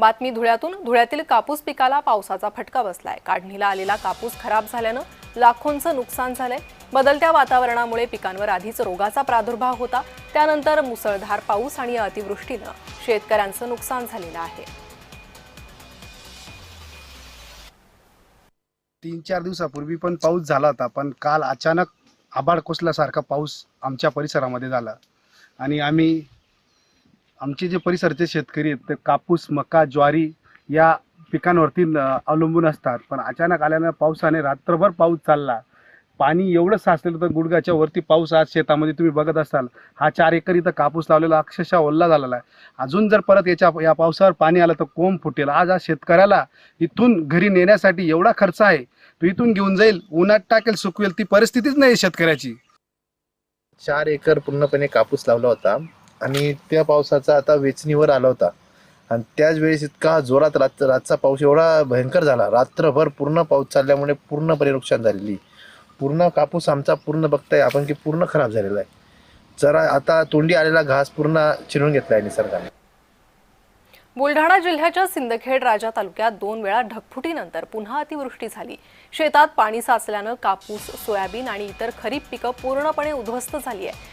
बातमी धुळ्यातून. धुळ्यातील कापूस पिकाला पावसाचा फटका बसलाय. काढणीला आलेला कापूस खराब झाल्यानं लाखोंचं नुकसान झालंय. बदलत्या वातावरणामुळे पिकांवर आधीच रोगाचा प्रादुर्भाव होता. त्यानंतर मुसळधार पाऊस आणि अतिवृष्टीनं शेतकऱ्यांचं नुकसान झालेलं आहे. तीन चार दिवसापूर्वी पण पाऊस झाला होता पण काल अचानक आबाड कोसल्यासारखा पाऊस आमच्या परिसरामध्ये झाला. आणि आम्ही आमचे जे परिसरचे शेतकरी आहेत ते कापूस मका ज्वारी या पिकांवरती अवलंबून असतात. पण अचानक आल्यानं पावसाने रात्रभर पाऊस चालला. पाणी एवढं साचलेलं तर गुडघ्याच्या वरती पाऊस आज शेतामध्ये तुम्ही बघत असाल. हा चार एकर इथं कापूस लावलेला अक्षरशः ओल्ला झालेला आहे. अजून जर परत याच्या या पावसावर पाणी आलं तर कोंब फुटेल. आज आज शेतकऱ्याला इथून घरी नेण्यासाठी एवढा खर्च आहे तो इथून घेऊन जाईल उन्हात टाकेल सुकवेल ती परिस्थितीच नाही शेतकऱ्याची. चार एकर पूर्णपणे कापूस लावला होता. आणि त्या पावसाचा आता वेचणीवर आला होता. आणि त्याच वेळेस इतका जोरात रात रातचा पाऊस एवढा भयंकर झाला. रात्रभर पूर्ण पाऊस चालल्यामुळे पूर्णपणे नुकसान झालेली. पूर्ण कापूस आमचा पूर्ण बघताय आपण की पूर्ण खराब झालेला आहे. जरा आता तोंडी आलेला घास पूर्ण चिरून घेतला आहे निसर्गाने. बुलढाणा जिल्ह्याच्या सिंदखेड राजा तालुक्यात दोन वेळा ढगफुटीनंतर पुन्हा अतिवृष्टी झाली. शेतात पाणी साचल्यानं कापूस सोयाबीन आणि इतर खरीप पिकं पूर्णपणे उद्ध्वस्त झाली आहे